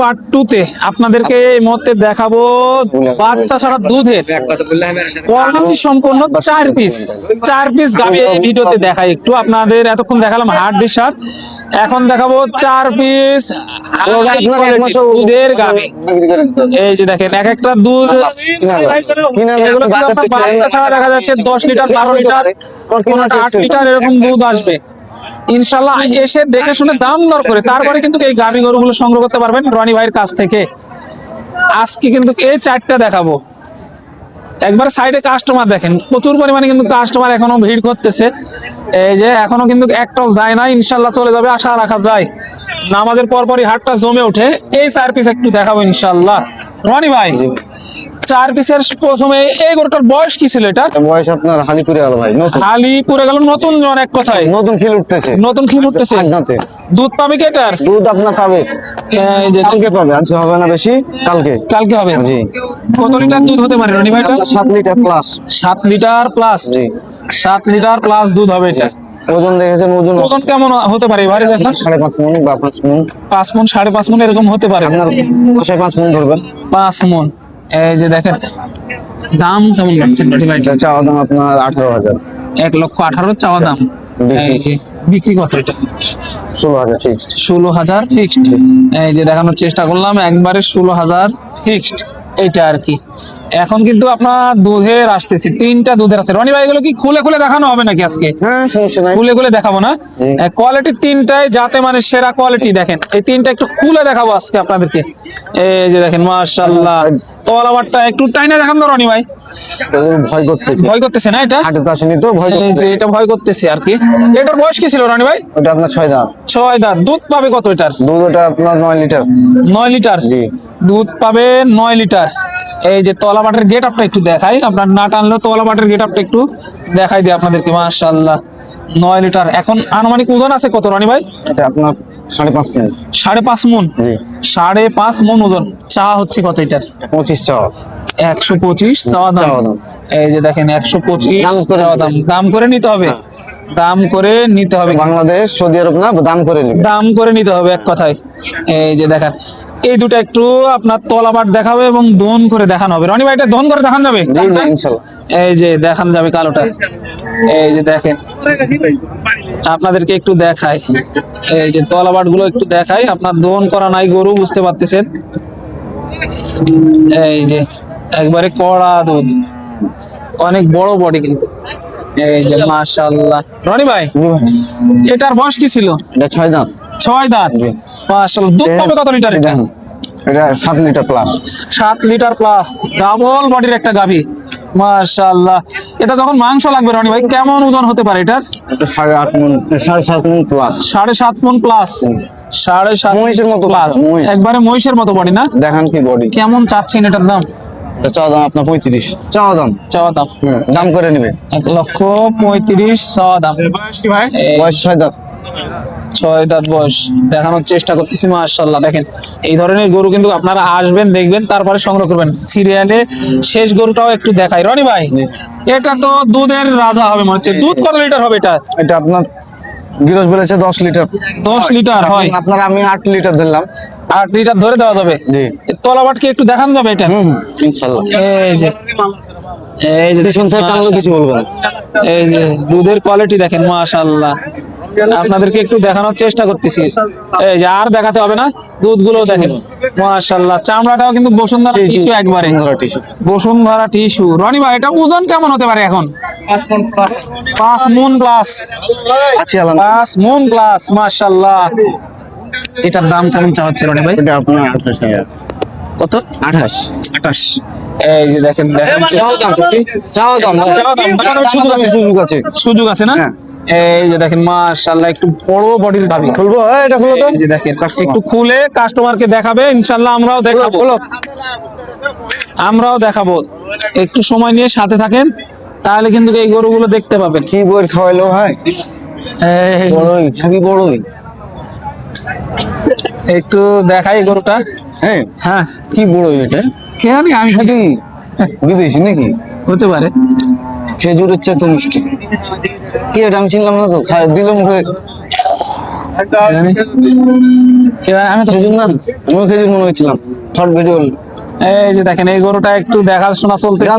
Part two তে আপনাদেরকে এই মুহূর্তে দেখাবো বাচ্চা ছাড়া দুধের কোয়ালিটি সম্পন্ন চার পিস চার পিস গাবি এই ভিডিওতে দেখাই একটু। আপনাদের এতক্ষণ দেখালাম হার্ড ডিশার এখন দেখাবো চার পিস দুধের গাবি। এই যে দেখেন এক একটা দুধ এগুলো বাচ্চা ছাড়া দেখা যাচ্ছে দশ লিটার বারো লিটার আট লিটার এরকম দুধ আসবে। ইনশাল্লাহ এসে দেখে শুনে দাম দর করে তারপরে কিন্তু এই গাভী গরুগুলো সংগ্রহ করতে পারবেন রনি ভাইয়ের কাছ থেকে। আজকে কিন্তু এই চারটা দেখাবো। একবার সাইডে কাস্টমার দেখেন প্রচুর পরিমাণে কিন্তু কাস্টমার এখনও ভিড় করতেছে। এই যে এখনও কিন্তু একটাও যায় না ইনশাল্লাহ চলে যাবে আশা রাখা যায়। নামাজের পরপরই হাটটা জমে ওঠে। এই চার পিস একটু দেখাবো ইনশাল্লাহ রনি ভাই চার পিসের প্রথমে এই গরুটার বয়স কি ছিল এটা বয়স আপনার হালিপুরে গেল ভাই খালি পুরে গেল নতুন জন এক কথায়। নতুন খিল উঠতেছে। নতুন কি উঠতেছে? দুধ পাবে কি এটার? দুধ আপনার পাবে। কালকে পাবে আজকে হবে না বেশি কালকে। কালকে হবে? জি। কত লিটার দুধ হতে পারে রনি ভাইটা সাত লিটার প্লাস সাত লিটার প্লাস জি। সাত লিটার প্লাস দুধ হবে এটা। ওজন দেখেছেন ওজন ওজন কেমন হতে পারে এবারে দেখেন? সাড়ে পাঁচ মন বা পাঁচ মন। পাঁচ মন সাড়ে পাঁচ মন এরকম হতে পারে। আপনার পাঁচ মন ধরবেন। পাঁচ মন। এই যে দেখেন দাম কেমন লাগছে চাওয়া দাম আপনার আঠারো হাজার। এক লক্ষ আঠারো চাওয়া দাম। এই যে বিক্রি কত এটা? ষোলো হাজার ফিক্সড ষোলো হাজার ফিক্সড এই যে দেখানোর চেষ্টা করলাম একবারে ষোলো হাজার ফিক্সড এইটা আর কি। এখন কিন্তু আপনার দুধের আসতেছে তিনটা দুধের আছে রনি ভাই এগুলো কি খুলে খুলে দেখানো হবে নাকি আজকে? হ্যাঁ খুলে খুলে দেখাবো না? কোয়ালিটি তিনটাই যাতে মানে সেরা কোয়ালিটি দেখেন। এই তিনটা একটু খুলে দেখাবো আজকে আপনাদেরকে। এই যে দেখেন মাশাআল্লাহ। তলাবারটা একটু টাইনা দেখান তো রনি ভাই। ভয় করতেছে। ভয় করতেছে না এটা? হাটে আসেনি তো ভয় করতেছে। এটা ভয় করতেছে আর কি। এটার বয়স কি ছিল রনি ভাই? ওটা আপনার ছয় দাম ছয় দাঁত। দুধ পাবে কত এটার? দুধ ওটা আপনার নয় লিটার। নয় লিটার? জি। দুধ পাবে নয় লিটার। এই যে তলা বাটের গেট আপটা একটু দেখাই। আপনার না টানলেও তলা বাটের গেট আপটা একটু দেখাই দিই আপনাদেরকে মাশাআল্লাহ। নয় লিটার। এখন আনুমানিক ওজন আছে কত রানি ভাই? আপনার সাড়ে পাঁচ মিনিট সাড়ে পাঁচ মন? সাড়ে পাঁচ মন ওজন। চা হচ্ছে কত এটার পঁচিশ চা। একশো পঁচিশ চাওয়া দাম। এই যে দেখেন একশো পঁচিশ দাম করে চাওয়া দাম। দাম করে নিতে হবে। দাম করে নিতে হবে। বাংলাদেশ সৌদি আরব না দাম করে দাম করে নিতে হবে এক কথায়। এই যে দেখেন এই দুটো একটু আপনার তলাবাট দেখাবে এবং দোন করে দেখানো হবে। রনি ভাই এটা দোন করে দেখানো যাবে? এই যে দেখান যাবে কালোটা। এই যে দেখেন। আপনাদেরকে একটু দেখাই। এই যে তলাবাটগুলো একটু দেখাই। আপনার দোন করা নাই গরু বুঝতে পারতেছেন? এই যে একবারে কড়া দুধ। অনেক বড় বডি কিন্তু। এই যে মাশাআল্লাহ। রনি ভাই এটার বয়স কি ছিল? এটা ছয় দাম ছয় দাঁত। মাশাআল্লাহ দুধ পাবে কত লিটার এটা? এটা সাত লিটার প্লাস সাত লিটার প্লাস ডাবল বডির একটা গাভী। মাশাআল্লাহ এটা যখন মাংস লাগবে রনি ভাই কেমন ওজন হতে পারে এটার? এটা সাড়ে আট মন সাড়ে সাত মন প্লাস সাড়ে সাত মন প্লাস সাড়ে সাত মহিষের মতো প্লাস একবারে মহিষের মতো বডি না? দেখান কি বডি কেমন চাচ্ছেন এটার দাম? চাওয়া দাম আপনার পঁয়ত্রিশ। চাওয়া দাম। চাওয়া দাম। দাম করে নেবে। এক লক্ষ পঁয়ত্রিশ চাওয়া দাম। এই বয়স ছয় দাম ছয় দাঁত বয়স। দেখানোর চেষ্টা করতেছি মাশাল্লাহ দেখেন এই ধরনের গরু কিন্তু আপনারা আসবেন দেখবেন তারপরে সংগ্রহ করবেন। সিরিয়ালে শেষ গরুটাও একটু দেখাই। রনি ভাই এটা তো দুধের রাজা হবে মনে হচ্ছে। দুধ কত লিটার হবে এটা? এটা আপনার গিরস বলেছে দশ লিটার। দশ লিটার হয়। আপনার আমি আট লিটার দিলাম। আট লিটার ধরে দেওয়া যাবে? জি। তলাবাট কি একটু দেখানো যাবে এটা? ইনশাল্লাহ এই যে এই যে কিছু বলব এই যে দুধের কোয়ালিটি দেখেন মাশাআল্লাহ। আপনাদেরকে একটু দেখানোর চেষ্টা করতেছি। এই যে আর দেখাতে হবে না দুধগুলো দেখেন। মাশাআল্লাহ চামড়াটাও কিন্তু বসুন্ধরা টিস্যু একবারে। বসুন্ধরা টিস্যু রনি ভাই এটা ওজন কেমন হতে পারে এখন? পাঁচ মুন প্লাস পাঁচ মুন প্লাস মাশাআল্লাহ। এটার দাম কেমন রনি ভাই? এটা আপনার আঠাশ হাজার। কত? আঠাশ। আঠাশ। এই যে দেখেন দেখেন। চাওয়া দাম চাওয়া দাম। চাওয়া দাম, সুযোগ আছে। সুযোগ আছে। সুযোগ আছে না? হ্যাঁ। এই যে দেখেন মাশাআল্লাহ একটু বড় বডির দাবি খুলবো? এটা খুলো তো এই যে দেখেন একটু খুলে কাস্টমারকে দেখাবে ইনশাল্লাহ আমরাও দেখাবো। আমরাও দেখাবো। একটু সময় নিয়ে সাথে থাকেন তাহলে কিন্তু এই গরুগুলো দেখতে পাবেন। কি বই খাওয়াইলো ভাই? বড়ই খাবি বড়ই। একটু দেখাই গরুটা। হ্যাঁ হ্যাঁ। কি বড়ই এটা? কে আমি খাবি বিদেশি নাকি? হতে পারে। খেজুরের চেয়ে তো মিষ্টি। কি এটা আমি চিনলাম না তো? দিল মুখে আমি তো খেজুর না? আমি খেজুর মনে হচ্ছিলাম শর্ট ভিডিও এই যে দেখেন এই গরুটা একটু দেখাশোনা চলতেছে।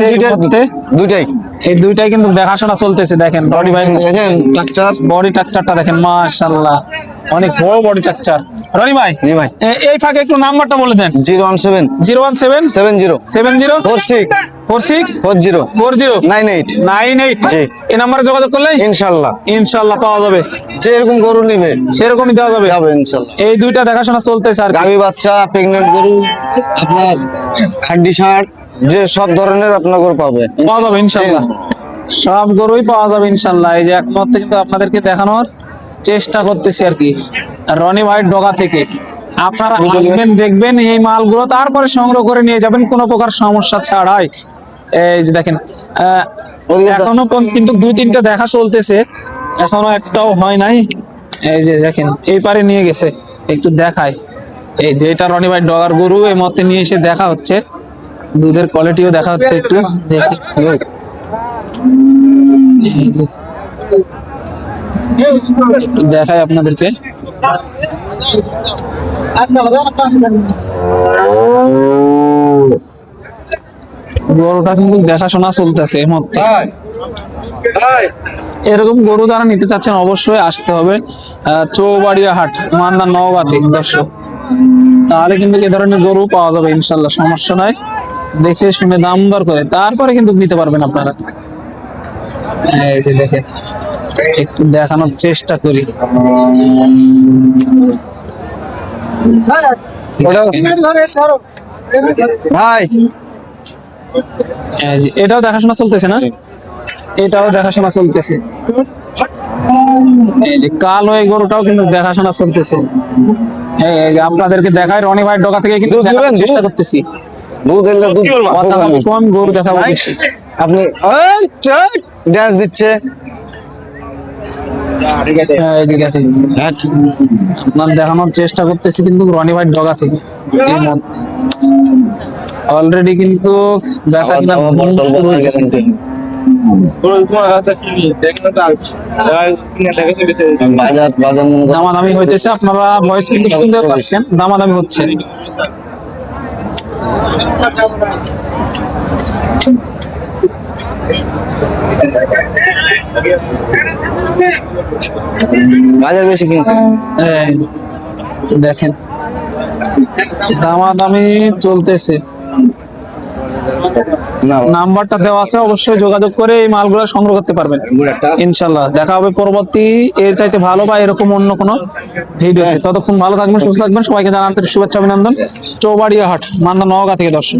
দুইটাই। এই দুইটাই কিন্তু দেখাশোনা চলতেছে দেখেন বডি ভাই দেখেন টাকচার বডি টাকচারটা দেখেন মাশাআল্লাহ অনেক বড় বডি টাকচার রনি ভাই জি ভাই। এই ফাঁকে একটু নাম্বারটা বলে দেন। Zero one seven. Zero one seven. Seven zero. Seven zero. Four six. Four six. Four zero. Four zero. Nine eight. Nine eight. জি। এই নাম্বারে যোগাযোগ করলে ইনশাল্লাহ ইনশাল্লাহ পাওয়া যাবে। যে এরকম গরু নিবে সেরকমই দেওয়া যাবে। ইনশাল্লাহ এই দুইটা দেখাশোনা চলতেছে আর। গাভী বাচ্চা প্রেগনেন্ট গরু আপনার খাড্ডি ষাট যে সব ধরনের আপনার গরু পাবে। পাওয়া যাবে ইনশাল্লাহ সব গরুই পাওয়া যাবে ইনশাল্লাহ এই যে একমত কিন্তু আপনাদেরকে দেখানোর চেষ্টা করতেছি আর কি। রনি ভাইয়ের ডগা থেকে। আপনারা আসবেন দেখবেন এই মালগুলো তারপরে সংগ্রহ করে নিয়ে যাবেন। কোনো প্রকার সমস্যা ছাড়াই। এই যে দেখেন এখনও কিন্তু দুই তিনটা দেখা চলতেছে। এখনও একটাও হয় নাই। এই যে দেখেন এই পারে নিয়ে গেছে। একটু দেখায় এই যে এটা রনি ভাই ডগার গরু এই মতে নিয়ে এসে দেখা হচ্ছে। দুধের কোয়ালিটিও দেখা হচ্ছে একটু। দেখি। দেখাই আপনাদেরকে। গরুটা কিন্তু দেখাশোনা চলতেছে এই মুহূর্তে। এরকম গরু যারা নিতে চাচ্ছেন অবশ্যই আসতে হবে চৌবাড়িয়া হাট মান্দা নওগাঁতে দর্শক। তাহলে কিন্তু এ ধরনের গরু পাওয়া যাবে ইনশাল্লাহ সমস্যা নাই। দেখে শুনে দাম দর করে তারপরে কিন্তু নিতে পারবেন আপনারা। এই যে দেখেন একটু দেখানোর চেষ্টা করি। ভাই। এটাও দেখাশোনা চলতেছে না? এটাও দেখাশোনা চলতেছে। এই যে কালো এই গরুটাও কিন্তু দেখাশোনা চলতেছে। এই এই যে আপনাদেরকে দেখায় রনি ভাই ডগা থেকে কিন্তু দেখানোর চেষ্টা করতেছি। দুধ এলে দুধ কম গরু দেখাবো বেশি। আপনি ড্যান্স দিচ্ছে। এই যে দেখেন হ্যাট। আপনার দেখানোর চেষ্টা করতেছি কিন্তু রনি ভাই ডগা থেকে। অলরেডি কিন্তু বেচা কিনা শুরু হয়ে গেছে। দামাদামি হইতেছে আপনারা ভয়েস কিন্তু শুনতে পাচ্ছেন দামাদামি হচ্ছে। বাজার বেশি কিন্তু। দেখেন দামাদামি চলতেছে। নাম্বারটা দেওয়া আছে, অবশ্যই যোগাযোগ করে এই মালগুলো সংগ্রহ করতে পারবেন। ইনশাল্লাহ। দেখা হবে পরবর্তী, এর চাইতে ভালো বা এরকম অন্য কোনো ভিডিওতে ততক্ষণ ভালো থাকবেন, সুস্থ থাকবেন। সবাইকে জানান শুভেচ্ছা, অভিনন্দন। চৌবাড়িয়া হাট মান্দা নওগাঁ থেকে দর্শক